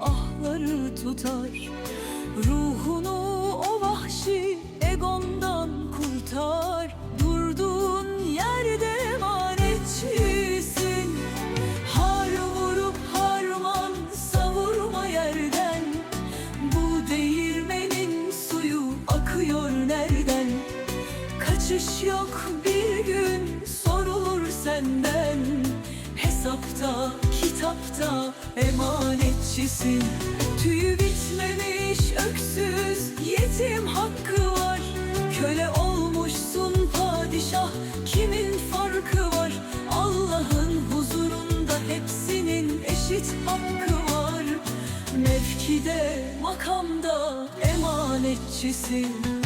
ahları tutar. Ruhunu o vahşi egondan kurtar. Durduğun yerde emanetçisin Har vurup harman savurma yerden. Bu değirmenin suyu akıyor nereden? Kaçış yok bir gün sorulur senden. Hesapta kitapta emanetçisin. Tüyü bitmemiş öksüz yetim hakkı var. Köle olmuşsun padişah kimin farkı var? Allah'ın huzurunda hepsinin eşit hakkı var. Mevkide makamda emanetçisin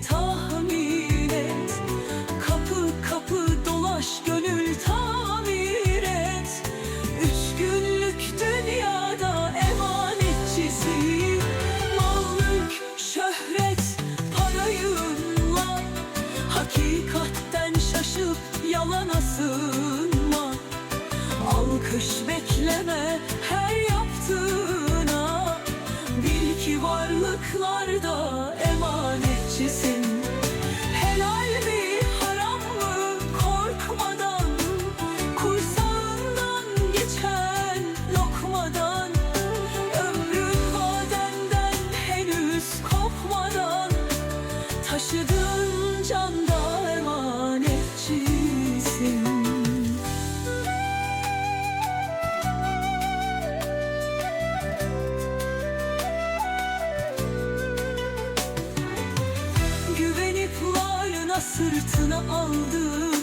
tahmin et. Kapı kapı dolaş gönül tamir et. Üç günlük dünyada emanetçisin Mal mülk şöhret parayınla. Hakikatten şaşıp yalana sığınma. Alkış bekleme her yaptığına. Bil ki varlıklarda emanetçisin Helal sırtına aldı.